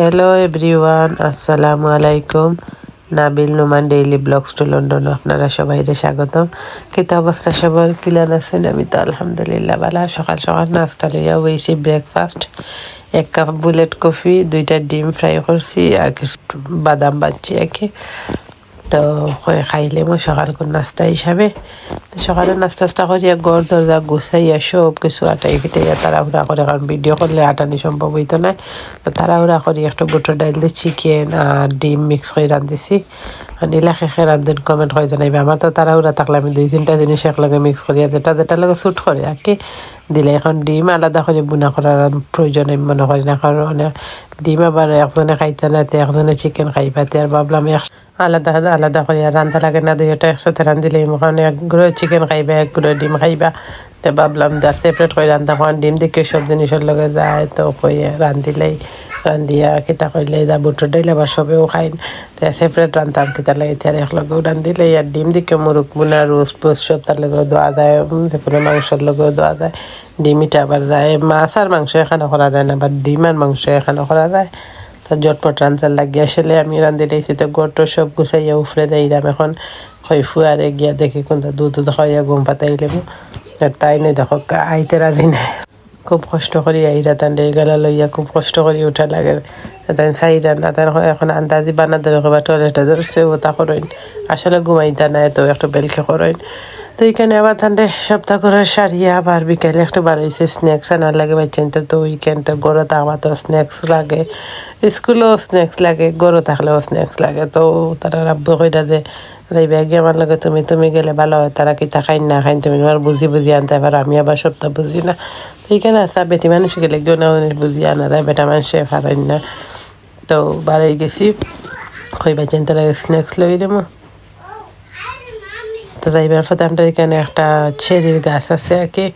Hello everyone আসসালামু আলাইকুম Nabil Noman daily vlogs to London আপনারা সবাইকে স্বাগতম। কিতা অবস্থা সবার? কিলান আছেন? আমি তো আলহামদুলিল্লাহ বালা সকাল সকাল নাস্তা লইয়া হয়েছি ব্রেকফাস্ট এক কাপ বুলেট কফি দুইটা ডিম ফ্রাই করছি, আর কিছু বাদাম বাচ্ছি আর কি। তো খাইলে মই সকাল নাস্তা হিসাবে। সকালে নাস্তা টাস্তা করিয়া গড় দরজা গুছাইয়া সব কিছু আটাই ফিটাইয়া তাড়াহুড়া করে কারণ ভিডিও করলে আটানি সম্ভব হইতো না তো তাড়াহুড়া করি একটা বুটোর ডাইল দিয়ে চিকেন আর ডিম মিক্স করে রাঁধিছি নীলা শেষে রান্ধেন কমেন্ট হয়ে জানাইবে আমার তো তাড়াহুড়া থাকলে আমি দুই তিনটা জিনিস একলগে মিক্স করিয়া যেটা যেটা লগে শ্যুট করে আর কি দিলে এখন ডিম আলাদা করে বুনা করার প্রয়োজন আমি মনে করি না কারণ ডিম আবার একজনে খাইতে না একজনে চিকেন খাইবাতে আর ভাবলাম আলাদা আলাদা করে রান্ধা লাগে না দুইটা একসাথে রান্ধিলে কারণ এক চিকেন খাইবা, এক ডিম খাইবা, তো ভাবলাম যার সেপারেট করে রান্ধা কারণ ডিম দিকে সব জিনিসের লগে যায়, তো কইয়ে রান্ধিলেই, রান্ধিয়া কিতা করলে দা বুটর ডাইলে আবার সবেও খাইন। তো সেপারেট রান্ধাম কিতা লাগে, এতিয়া একলগেও রান্ধিলে আর ডিম দিকে মুরুক বুনা রোস্ট পোস্ট সব তার লগেও দেওয়া যায় যে কোনো মাংসের লগেও দেওয়া যায়। ডিমিটা আবার যায়, মাছ আর মাংস এখানে করা যায় না বা ডিম আর মাংস এখানে করা যায়। তো জটপট রান্ধার লাগিয়ে আসলে আমি রান্ধি দিয়েছি তো গড়টো সব গুছাইয়া উফরে যাইলাম এখন। খই ফুয়ারে গিয়া দেখি কোনটা দুধ দুধ খাইয়া ঘুম পাতাইলাম আর তাই নেই দেখো আইতে রাজি নাই। খুব কষ্ট করি আইরা তান গেলা লইয়া খুব কষ্ট করি উঠা লাগে। তাই চাইরা না তার এখন আন্দাজি বানাতে বা টয়লেটে ধরছে ওটা করেন। আসলে ঘুমাইতা নাই তো, একটু বেলকে করেন। তো এখানে আবার ঠান্ডে সপ্তাহ করে সারিয়া আবার বিকালে একটু বাড়াইছে স্ন্যাক্স আনার লাগে বাচ্চান তো তো উইকেন্ড তো গরো তো আমার তো স্ন্যাক্স লাগে। স্কুলেও স্ন্যাক্স লাগে, গরো থাকলেও স্ন্যাক্স লাগে। তো তারা রাব্বু কইরা যে, এই ব্যাগে আমার লাগে তুমি তুমি গেলে ভালো হয়, তারা কিতা খাইন না খাইন, তুমি আমার বুঝি বুঝি আনতে পারো, আমি আবার সপ্তাহ বুঝি না। তো এখানে আসা বেটি মানুষ গেলে কেউ না বুঝি আনা যায়, বেটা মানুষে পারেন না। তো বাড়াই গেছি। কই বাচ্চান তারা স্ন্যাক্স লই দেবো তো যাইবার পথে আমরা এখানে একটা চেরির গাছ আছে আর কি।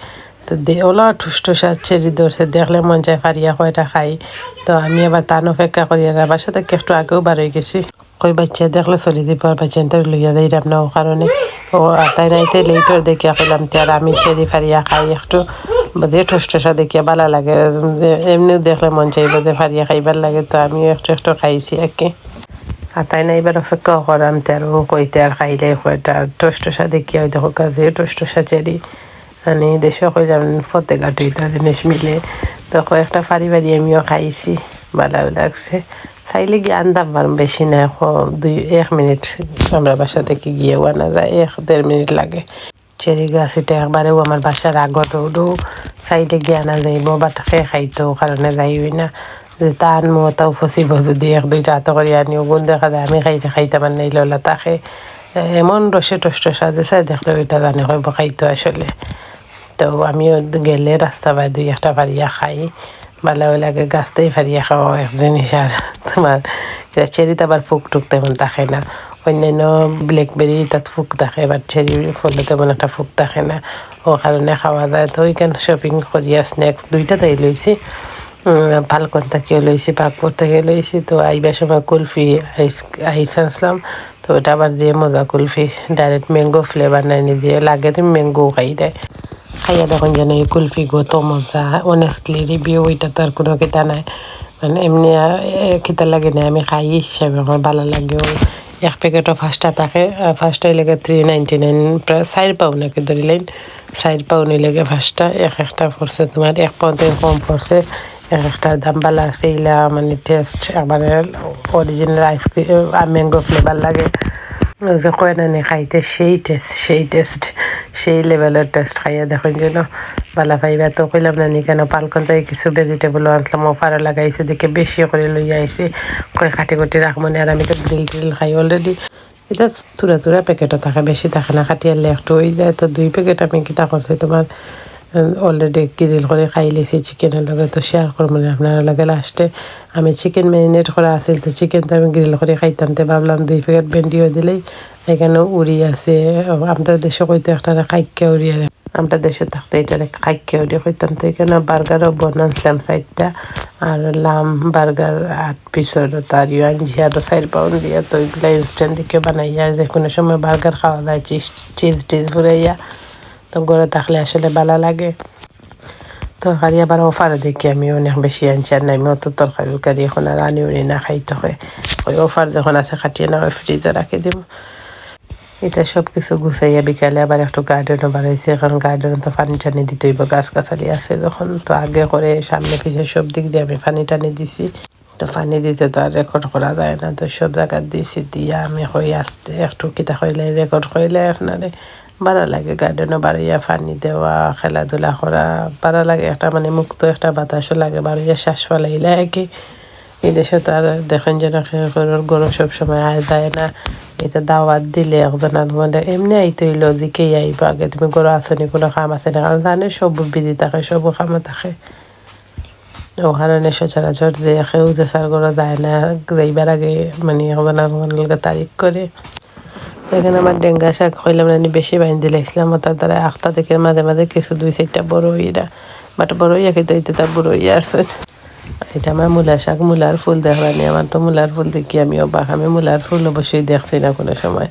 তো ওলা ঠুস ঠুসা চেরি ধরছে, দেখলে মন চায় ফারিয়া কয়টা খাই। তো আমি আবার তান অপেক্ষা করি, আর আবার সাথে একটু আগেও বার হয়ে গেছি। কই বাচ্চা, দেখলে চলি দিব, আর বাচ্চা তো লইয়া যাই না, ও কারণে ও তাই নাইতে লেটর দেখিয়া কইলাম আর আমি চেরি ফারিয়া খাই একটু। যে ঠোস দেখিয়া ভালো লাগে এমনিও দেখলে মন চাইব যে ফারিয়া খাইবার লাগে, তো আমি একটু একটু খাইছি আর কি আর তাই না এবার অপেক্ষা করাম তার ও কইতে আর খাইলে কয়টা টোস্টোসা দেখি হয়তো কাজে টোস্টোসা চেরি মানে দেশে কই যাবেন ফতে গাটুইটা জিনিস মিলে। তো কয়েকটা ফারি বাড়ি আমিও খাইছি ভালো লাগছে। চাইলে গিয়ে আনতাম পারম বেশি না দুই এক মিনিট আমরা বাসা থেকে গিয়ে আনা যায়, এক দেড় মিনিট লাগে। চেরি গাছ এটা একবারেও আমার বাসার আগত চাইলে গিয়ে আনা যাইব, বাট খেয়ে খাইতো, কারণে যাইবই না। যে টান মতাও ফসিব যদি এক দুইটা হাত করে আনিও গুণ দেখা যায় আমি খাইতে খাইতে পার নাই ললা তাকে এমন রসে টষ্ট সাজে চাই দেখলে ওইটা জানে হইব খাইতো আসলে তো আমিও গেলে রাস্তা বাই দুই একটা ফারিয়া খাই ভালো লাগে গাছতেই ফারিয়া খাওয়া এক জিনিস আর তোমার চেরিতে আবার ফুক টুক তেমন থাকে না অন্যান্য ব্ল্যাকবেরি তাত ফুক থাকে এবার চেরি ফলে তেমন একটা ফুক থাকে না ও কারণে খাওয়া যায় তো ওইখানে শপিং করিয়া স্ন্যাক্স দুইটা তাই লইছি ফালকন থেকে লইছি পাকপুর থেকে লইছি, তো আইবার সময় কুলফি আইস আসলাম তো ওটা আবার দিয়ে মজা কুলফি ডাইরেক্ট ম্যাঙ্গো ফ্লেভার নাই দিয়ে লাগে তুমি ম্যাঙ্গো খাই দেয়। খাইয়া দেখুন যেন এই কুলফি গত মজা অনেস্টলি রিভিউ ওইটা তো আর কোনো কিতা নাই। মানে এমনি কিতা লাগে না আমি খাই, হিসাবে আমার ভালো লাগেও এক প্যাকেটও ফার্স্টটা থাকে ফার্স্টটাই লেগে থ্রি নাইনটি নাইন প্রায় চার পাউনাকে ধরিলেন। চার পাউনি লেগে ফার্স্টটা এক একটা পড়ছে তোমার এক পাউন্ড কম পড়ছে। এক একটার দাম ভালো আছে এইলা মানে টেস্ট আমার অরিজিনাল আইসক্রিম ম্যাঙ্গো ফ্লেভার লাগে। যে কয় না নি খাইতে, সেই টেস্ট সেই টেস্ট সেই লেভেলের টেস্ট খাইয়া দেখুন যেন ভালো পাইবা। তো কইলাম না নি কেন, পালকন তাই কিছু ভেজিটেবল আনলাম অফারে লাগাইছে, দেখে বেশি করে লইয়া আইসি কয় কাটি কুটি রাখব আর আমি তো গ্রিল ট্রিল খাই অলরেডি এটা তুরা তুরা প্যাকেটও থাকে, বেশি থাকে না কাটি আনলে একটু হয়ে যায়। তো দুই প্যাকেট আমি কিতা করছি তোমার? অলরেডি গ্রিল করে খাই লেছি চিকেনের লগে তো শেয়ার করব না, আপনারা লগে লাস্টে আমি চিকেন ম্যারিনেট করা আছিল তো চিকেন তো আমি গ্রিল করে খাইতাম, তো ভাবলাম দুই প্যাকেট ভেন্ডিও দিলেই এখানে উড়ি আছে। আমাদের দেশে কইতে একটা খাইকে উড়িয়ে আমরা দেশে থাকতে এটা খাইকে উড়িয়ে কইতাম, তো এখানে বার্গারও বানাইছিলাম সাইডটা আর লাম বার্গার আট পিসর তার আনছি আরও চার পাউন্ড দিয়া তো এগুলো ইনস্ট্যান্ট দিকে বানাইয়া, যে কোনো সময় বার্গার খাওয়া যায় চিজ টিজ ফুরাইয়া তো ঘরে থাকলে আসলে ভালো লাগে। তরকারি আবার অফারে দেখি আমি, অনেক বেশি আনছি আর আমি অত তরকারি উরকারি এখন আর আনি, উনি না খাইতে হয়। ওই অফার যখন আছে, খাটিয়ে না ওই ফ্রিজে রাখি দিব। এটা সব কিছু গুছাইয়া বিকালে আবার একটু গার্ডেনও বাড়াইছে কারণ গার্ডেনে তো পানি টানি দিতে হইব গাছ গাছালি আছে যখন। তো আগে করে সামনে পিছিয়ে সব দিক দিয়ে আমি পানি টানি দিছি। তো পানি দিতে তো আর রেকর্ড করা যায় না। তো সব জায়গা দিয়েছি দিয়া আমি হই আসতে একটু কিতা হইলে রেকর্ড হইলে আপনারে। ভালো লাগে গার্ডেনও বাড়িয়া পানি দেওয়া খেলাধুলা করা ভালো লাগে একটা মানে মুক্ত একটা বাতাসও লাগে বাড়িয়া শ্বাস ফলাইলে আর কি এই দেশে তো আর দেখেন যেন গরম সবসময় আয় যায় না এটা দাওয়াত দিলে একজন মানে এমনি আইতে হইল জিকেই আইব আগে তুমি গরু আসনি কোনো কাম আছে না কারণ জানে সব বিধি থাকে সব কামে থাকে ওখানে সচরাচর যে কেউ যে সার করা যায় না যাইবার আগে মানে একজন একজনের তারিখ করে এখানে আমার ডেঙ্গা শাক হইলাম না বেশি বাইন দিলাইছিলাম তার দ্বারা আখটা থেকে মাঝে মাঝে কিছু দুই চারটা বড় হইরা বাট বড় হইয়া খেতে হইতে তার বড় হইয়া আসছেন এটা আমার মূলা শাক, মূলার ফুল দেখলানি আমার তো মূলার ফুল দেখি আমি অবাক, আমি মূলার ফুল অবশ্যই দেখছি না কোনো সময়।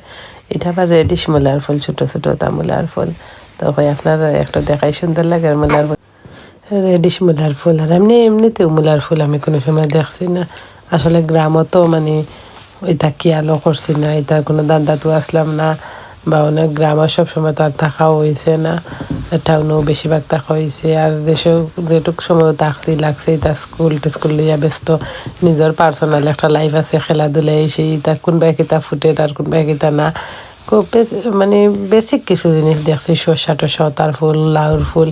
এটা আবার রেডিশ মূলার ফুল, ছোট ছোট তা মূলার ফুল। তো ভাই, আপনার একটা দেখাই সুন্দর লাগে আর মূলার ফুল। রেডিশ মূলার ফুল, আর এমনি এমনিতেও মূলার ফুল আমি কোনো সময় দেখছি না। আসলে গ্রামও তো মানে এটা কি আলো করছি না, এটা কোনো দাদা তো আসলাম না, বা অনেক গ্রামে সবসময় তো আর থাকা হয়েছে না, টাউনেও বেশিরভাগ থাকা হয়েছে আর দেশেও যেটুক সময় থাকছি, লাগছে, এটা স্কুল টিস্কুল লইয়া ব্যস্ত, নিজের পার্সোনাল একটা লাইফ আছে খেলাধুলা সেই তা কোনবাই কিতা ফুটে আর কোনবাই কিতা না। খুব মানে বেসিক কিছু জিনিস দেখছি, শসা টসা, তার ফুল, লাউর ফুল,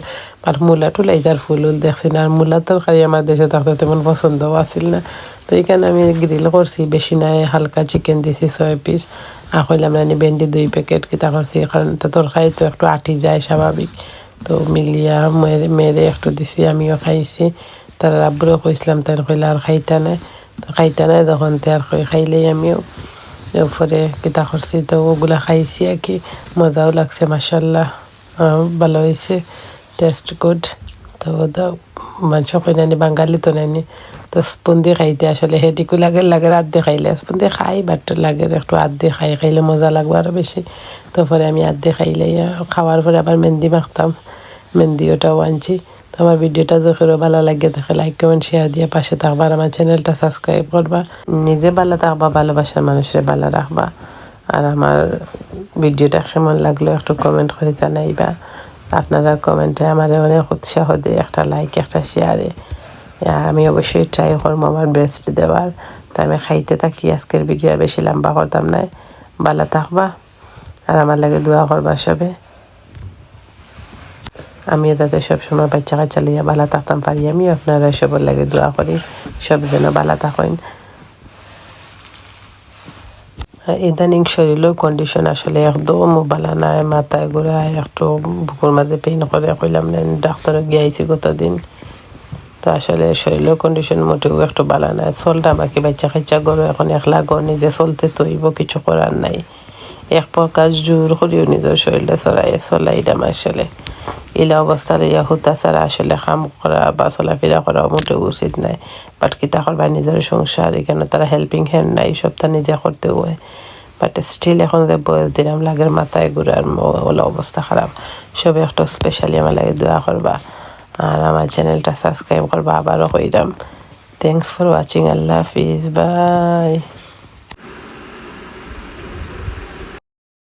আর মূলা টুলা এইটার ফুল দেখছি না। আর মূলা তরকারি আমার দেশে থাকতে তেমন পছন্দও আসিল না। তো এখানে আমি গ্রিল করছি, বেশি নাই, হালকা চিকেন দিছি, ছয় পিস আর কইলাম, রানি ভেন্ডি দুই প্যাকেট কিতা করছি? কারণ তো তরকারি তো একটু আটি যায় স্বাভাবিক। তো মিলিয়া মেরে একটু দিছি, আমিও খাইছি। তার আব্বুরও কইছিলাম, তার কইলে আর খাইতা নাই। তো খাইতা নাই, তখন তার খাইলেই আমিও। এরপরে কিতা করছি, তো ওগুলা খাইছি আর কি। মজাও লাগছে মাসাল্লাহ ভালো হয়েছে টেস্ট গুড তো মাংস কই নানি, বাঙালি তো নানি। তো স্পুন দিয়ে খাইতে আসলে হেডিকু লাগে লাগে রাত দিয়ে খাইলে। স্পুন দিয়ে খাই বাট লাগে একটু হাত দিয়ে খাই, খাইলে মজা লাগবে আরও বেশি। তো পরে আমি হাত দিয়ে খাইলে, খাওয়ার পরে আবার মেহেন্দি মাখতাম। মেহেন্দি ওটাও আনছি। আমার ভিডিওটা যখন ভালো লাগে থাকে লাইক কমেন্ট শেয়ার দিয়ে পাশে থাকবা আর আমার চ্যানেলটা সাবস্ক্রাইব করবা। নিজে ভালো থাকবা, ভালোবাসার মানুষের ভালো রাখবা। আর আমার ভিডিওটা কেমন লাগল একটু কমেন্ট করে জানাইবা। আপনারা কমেন্টে আমার অনেক উৎসাহ দেয় একটা লাইক একটা শেয়ারে আমি অবশ্যই ট্রাই করব আমার বেস্ট দেওয়ার। তো আমি খাইতে থাকি, আজকের ভিডিও বেশি লম্বা করতাম না। ভালো থাকবা। আর আমার লাগে দোয়া করবা সবে। আমিও তাদের সবসময় বাচ্চা কাচ্চা লিয়া ভালো থাকতাম পারি। আমি আপনারা সবার লাগে দোয়া করি, সব যেন ভালো থাকেন। ইদানিং শরীরের কন্ডিশন আসলে একদম বালা নাই, মাথায় ঘুরায় একটু বুকুর মাঝে পেইন করে, কইলাম না, ডাক্তারে গিয়েছি গতদিন। তো আসলে শরীরের কন্ডিশন মোটেও একটু বালা নাই। চলটা আমাকে বাচ্চা কাচ্চা গরু এখন একলা গর নিজে চলতে তৈব কিছু করার নাই। এক প্রকার জোর করিও নিজের শরীরটা চড়াই চলাই দাম আসলে ইলা অবস্থার ইয়া হুতা ছাড়া আসলে কাম করা বা চলাফেরা করা মোটেও উচিত নাই। বাট কিতা করবা নিজের সংসার এখানে তারা হেল্পিং হ্যান্ড নাই, সবটা নিজে করতে হয়। বাট স্টিল এখন যে বয়স দিলাম লাগে মাথায় ঘুরার ওলা অবস্থা খারাপ সবে একটা স্পেশালি আমার লাগে দোয়া করবা আর আমার চ্যানেলটা সাবস্ক্রাইব করবা আবারও কইরাম থ্যাংকস ফর ওয়াচিং আল্লাহ হাফিজ বাই